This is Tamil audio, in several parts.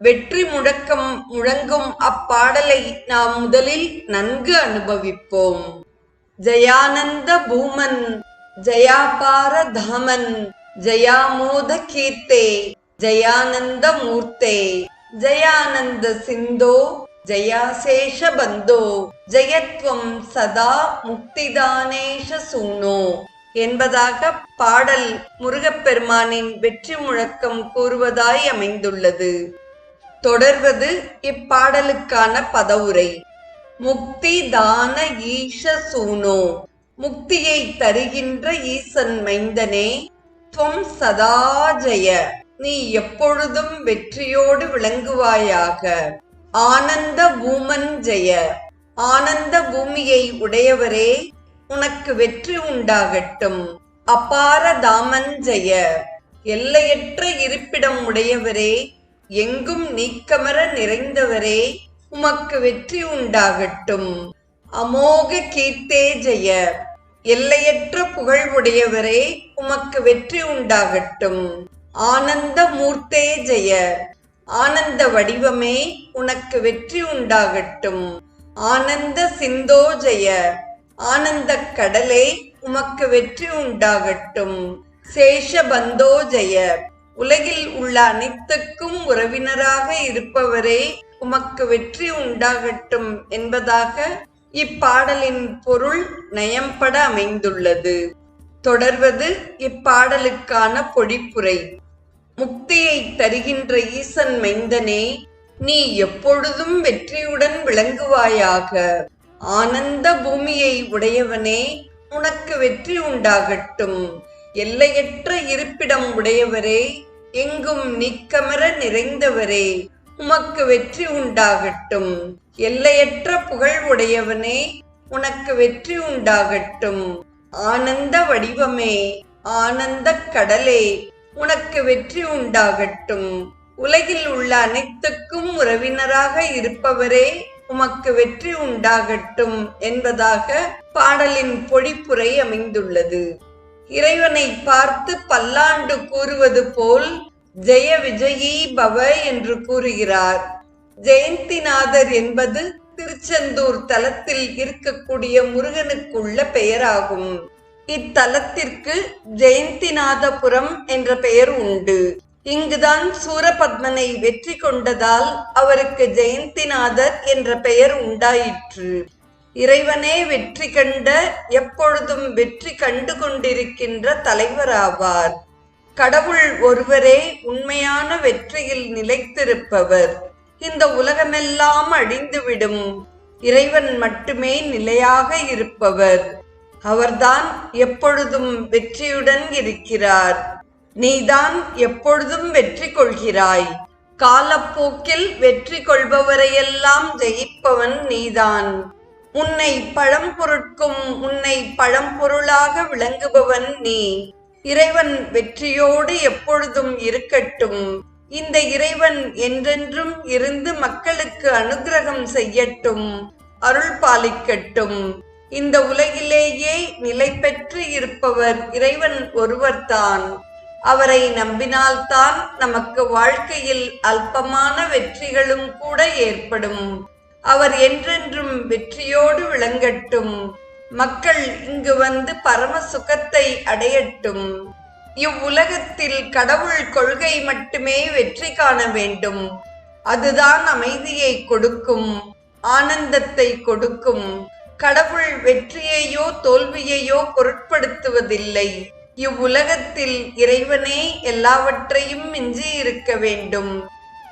வெற்றி முழக்கம் முழங்கும் அப்பாடலை நாம் முதலில் நன்கு அனுபவிப்போம். ஜயானந்த பூமன் ஜயாபார தாமன் ஜயாமோத கீர்த்தே ஜயானந்த மூர்த்தே ஜயானந்த சிந்தோ ஜயாசேஷ பந்தோ ஜெயத்வம் சதா முக்திதானேஷ சூனோ என்பதாக பாடல் முருகப்பெருமானின் வெற்றி முழக்கம் கூறுவதாய் அமைந்துள்ளது. தொடர்வது இப்பாடலுக்கான பதவுரை. முக்தி தான ஈஷ சூனோ. முக்தியை தருகின்ற ஈசன் மைந்தனே துவம் சதாஜய நீ எப்பொழுதும் வெற்றியோடு விளங்குவாயாக. ஆனந்த பூமன் ஜெய. ஆனந்த பூமியை உடையவரே உனக்கு வெற்றி உண்டாகட்டும். அபார தாமன் ஜெய. எல்லையற்ற இருப்பிடம் உடையவரே எங்கும் நீக்கமர நிறைந்தவரே உமக்கு வெற்றி உண்டாகட்டும். அமோக கீர்த்தே ஜெய. எல்லையற்ற புகழ் உடையவரே உமக்கு வெற்றி உண்டாகட்டும். ஆனந்த மூர்த்தே ஜெய. ஆனந்த வடிவமே உனக்கு வெற்றி உண்டாகட்டும். ஆனந்த சிந்தோ ஜெய. ஆனந்த கடலே உமக்கு வெற்றி உண்டாகட்டும். சேஷ பந்தோ ஜெய. உலகில் உள்ள அனைத்துக்கும் உறவினராக இருப்பவரே உமக்கு வெற்றி உண்டாகட்டும் என்பதாக இப்பாடலின் பொருள் நயம்பட அமைந்துள்ளது. தொடர்வது இப்பாடலுக்கான பொழிப்புரை முக்தியை தருகின்ற ஈசன் மைந்தனே நீ எப்பொழுதும் வெற்றியுடன் விளங்குவாயாக. ஆனந்த பூமியை உடையவனே உனக்கு வெற்றி உண்டாகட்டும். எல்லையற்ற இருப்பிடம் உடையவரே எங்கும் நிக்கமர நிறைந்தவரே உமக்கு வெற்றி உண்டாகட்டும். எல்லையற்ற புகழ் உடையவனே உனக்கு வெற்றி உண்டாகட்டும். ஆனந்த வடிவமே ஆனந்த கடலே உனக்கு வெற்றி உண்டாகட்டும். உலகில் உள்ள அனைத்துக்கும் உறவினராக இருப்பவரே உமக்கு வெற்றி உண்டாகட்டும் என்பதாக பாடலின் பொழிப்புரை அமைந்துள்ளது. இறைவனை பார்த்து பல்லாண்டு கூறுவது போல் ஜெய விஜயீ பவ என்று கூறுகிறார். ஜெயந்திநாதர் என்பது திருச்செந்தூர் தலத்தில் இருக்கக்கூடிய முருகனுக்குள்ள பெயராகும். இத்தலத்திற்கு ஜெயந்திநாதபுரம் என்ற பெயர் உண்டு. இங்குதான் சூரபத்மனை வெற்றி கொண்டதால் அவருக்கு ஜெயந்திநாதர் என்ற பெயர் உண்டாயிற்று. இறைவனே வெற்றி கண்ட எப்பொழுதும் வெற்றி கண்டு கொண்டிருக்கின்ற தலைவராவார். கடவுள் ஒருவரே உண்மையான வெற்றியில் நிலைத்திருப்பவர். இந்த உலகமெல்லாம் அழிந்துவிடும். இறைவன் மட்டுமே நிலையாக இருப்பவர். அவர்தான் எப்பொழுதும் வெற்றியுடன் இருக்கிறார். நீதான் எப்பொழுதும் வெற்றி கொள்கிறாய். காலப்போக்கில் வெற்றி கொள்பவரையெல்லாம் ஜெயிப்பவன் நீதான். உன்னை பழம்பொருட்கும் உன்னை பழம்பொருளாக விளங்குபவன் நீ. இறைவன் வெற்றியோடு எப்பொழுதும் இருக்கட்டும். இந்த இறைவன் என்றென்றும் இருந்து மக்களுக்கு அனுகிரகம் செய்யட்டும் அருள் பாலிக்கட்டும். இந்த உலகிலேயே நிலை பெற்று இருப்பவர் இறைவன் ஒருவர்தான். அவரை நம்பினால்தான் நமக்கு வாழ்க்கையில் அல்பமான வெற்றிகளும் கூட ஏற்படும். அவர் என்றென்றும் வெற்றியோடு விளங்கட்டும். மக்கள் இங்கு வந்து பரம சுகத்தை அடையட்டும். இவ்வுலகத்தில் கடவுள் கொள்கை மட்டுமே வெற்றி காண வேண்டும். அதுதான் அமைதியை கொடுக்கும் ஆனந்தத்தை கொடுக்கும். கடவுள் வெற்றியையோ தோல்வியையோ பொருட்படுத்துவதில்லை. இவ்வுலகத்தில் இறைவனே எல்லாவற்றையும் மிஞ்சி இருக்க வேண்டும்.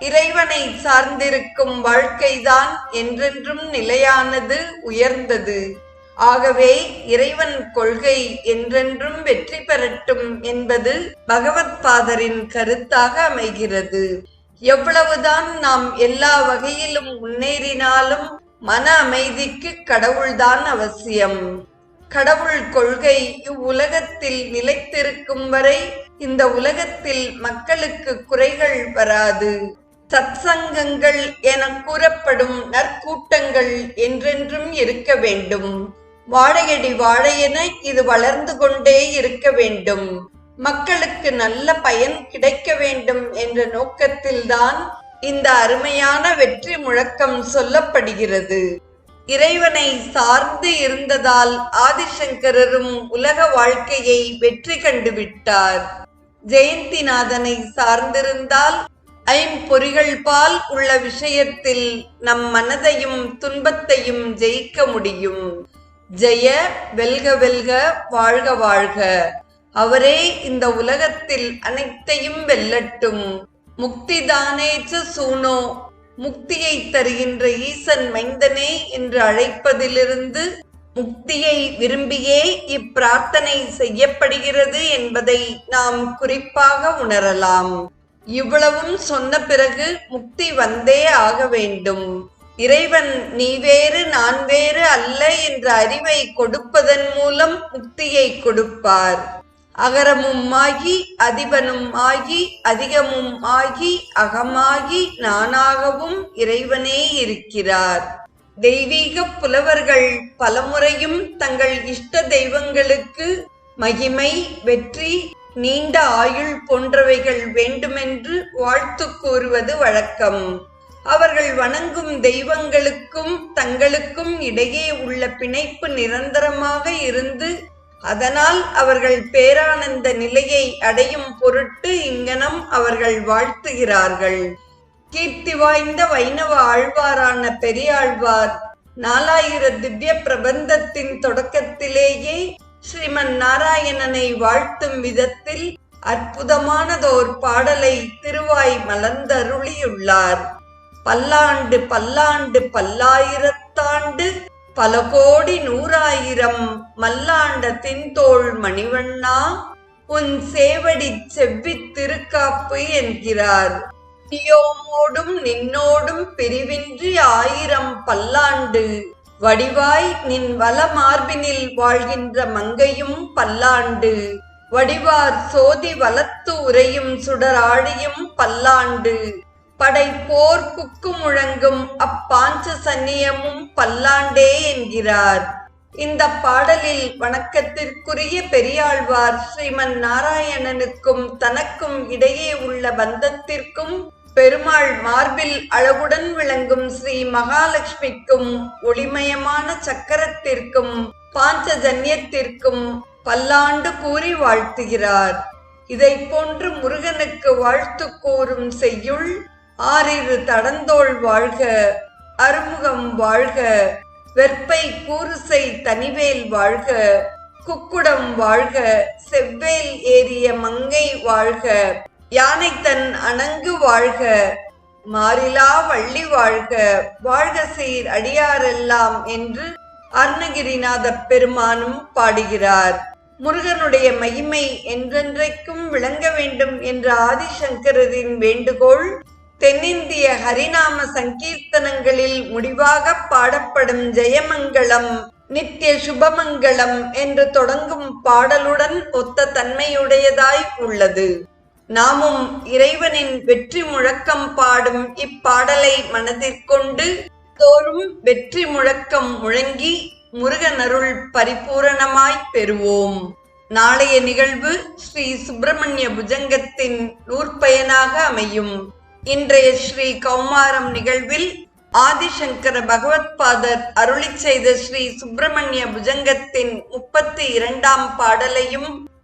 இறைவனை சார்ந்திருக்கும் வாழ்க்கைதான் என்றென்றும் நிலையானது உயர்ந்தது. ஆகவே இறைவன் கொள்கை என்றென்றும் வெற்றி பெறட்டும் என்பது பகவத் பாதரின் கருத்தாக அமைகிறது. எவ்வளவுதான் நாம் எல்லா வகையிலும் முன்னேறினாலும் மன அமைதிக்கு கடவுள்தான் அவசியம். கடவுள் கொள்கை இவ்வுலகத்தில் நிலைத்திருக்கும் வரை இந்த உலகத்தில் மக்களுக்கு குறைகள் வராது. சத்சங்கங்கள் என கூறப்படும் நற்கூட்டங்கள் என்றென்றும் இருக்க வேண்டும். வாழையடி வாழையென இது வளர்ந்து கொண்டே இருக்க வேண்டும். மக்களுக்கு நல்ல பயன் கிடைக்க வேண்டும் என்ற நோக்கத்தில்தான் இந்த அருமையான வெற்றி முழக்கம் சொல்லப்படுகிறது. இறைவனை சார்ந்து இருந்ததால் ஆதிசங்கரரும் உலக வாழ்க்கையை வெற்றி கண்டுவிட்டார். ஜெயந்திநாதனை சார்ந்திருந்தால் ஐம்பொறிகள் பால் உள்ள விஷயத்தில் நம் மனதையும் துன்பத்தையும் ஜெயிக்க முடியும். ஜெய வெல்க வெல்க வாழ்க வாழ்க. அவரே இந்த உலகத்தில் அனைத்தையும் வெல்லட்டும். முக்திதானேச்ச சூனோ முக்தியை தருகின்ற ஈசன் மைந்தனே என்று அழைப்பதிலிருந்து முக்தியை விரும்பியே இப்பிரார்த்தனை செய்யப்படுகிறது என்பதை நாம் குறிப்பாக உணரலாம். இவ்வளவும் சொன்ன பிறகு முக்தி வந்தே ஆக வேண்டும். இறைவன் நீ வேறு நான் வேறு அல்ல என்ற அறிவை கொடுப்பதன் மூலம் முக்தியை கொடுப்பார். அகரமும் ஆகி அதிபனும் ஆகி அதிகமும் ஆகி அகமாகி நானாகவும் இறைவனே இருக்கிறார். தெய்வீக புலவர்கள் பலமுறையும் தங்கள் இஷ்ட தெய்வங்களுக்கு மகிமை வெற்றி நீண்ட ஆயுள் போன்றவைகள் வேண்டுமென்று வாழ்த்து கூறுவது வழக்கம். அவர்கள் வணங்கும் தெய்வங்களுக்கும் தங்களுக்கும் இடையே உள்ள பிணைப்பு நிரந்தரமாக இருந்து அதனால் அவர்கள் பேரானந்த நிலையை அடையும் பொருட்டு இங்கனம் அவர்கள் வாழ்த்துகிறார்கள். கீர்த்தி வாய்ந்த வைணவ ஆழ்வாரான பெரியாழ்வார் நாலாயிர திவ்ய பிரபந்தத்தின் தொடக்கத்திலேயே ஸ்ரீமன் நாராயணனை வாழ்த்தும் விதத்தில் அற்புதமானதோர் பாடலை திருவாய் மலர்ந்தருளியுள்ளார். பல்லாண்டு பல்லாண்டு பல்லாயிரத்தாண்டு பல கோடி நூறாயிரம் மல்லாண்ட தின்தோள் மணிவண்ணா உன் சேவடி செவ்வி திருக்காப்பு என்கிறார். நியோமோடும் நின்னோடும் பிரிவின்றி ஆயிரம் பல்லாண்டு வடிவாய் நின் வல மார்பினில் வாழ்கின்ற மங்கையும் பல்லாண்டு. வடிவார் சோதி வலத்து உரையும் சுடராழியும் பல்லாண்டு. படை போர் குக்கு முழங்கும் அப்பாஞ்ச சன்னியமும் பல்லாண்டே என்கிறார். இந்த பாடலில் வணக்கத்திற்குரிய பெரியாழ்வார் ஸ்ரீமன் நாராயணனுக்கும் தனக்கும் இடையே உள்ள பந்தத்திற்கும் பெருமாள் மார்பில் அழகுடன் விளங்கும் ஸ்ரீ மகாலட்சுமிக்கும் ஒளிமயமான சக்கரத்திற்கும் பாஞ்சஜன்யத்திற்கும் பல்லாண்டு கூறி வாழ்த்துகிறார். இதை போன்று முருகனுக்கு வாழ்த்து கூறும் செய்யுள் ஆறிரு தடந்தோள் வாழ்க அருமுகம் வாழ்க வெற்பை கூறுசை தனிவேல் வாழ்க குக்குடம் வாழ்க செவ்வேல் ஏறிய மங்கை வாழ்க. யானை தன் அணங்கு வாழ்க மாறிலா வள்ளி வாழ்க வாழ்க சீர் அடியாரெல்லாம் என்று அருணகிரிநாத பெருமானும் பாடுகிறார். முருகனுடைய மகிமை என்றென்றைக்கும் விளங்க வேண்டும் என்ற ஆதிசங்கரின் வேண்டுகோள் தென்னிந்திய ஹரிநாம சங்கீர்த்தனங்களில் முடிவாக பாடப்படும் ஜெயமங்கலம் நித்திய சுபமங்கலம் என்று தொடங்கும் பாடலுடன் ஒத்த தன்மையுடையதாய் உள்ளது. நாமும் இறைவனின் வெற்றி முழக்கம் பாடும் இப்பாடலை மனதிற்கொண்டு தோறும் வெற்றி முழக்கம் முழங்கி முருகனருள் பரிபூரணமாய் பெறுவோம். நாளைய நிகழ்வு ஸ்ரீ சுப்பிரமணிய புஜங்கத்தின் நூற்பயனாக அமையும். இன்றைய ஸ்ரீ கௌமாரம் நிகழ்வில் ஆதிசங்கர பகவத்பாதர் அருளி செய்த ஸ்ரீ சுப்பிரமணிய புஜங்கத்தின் முப்பத்தி இரண்டாம் பாடலையும்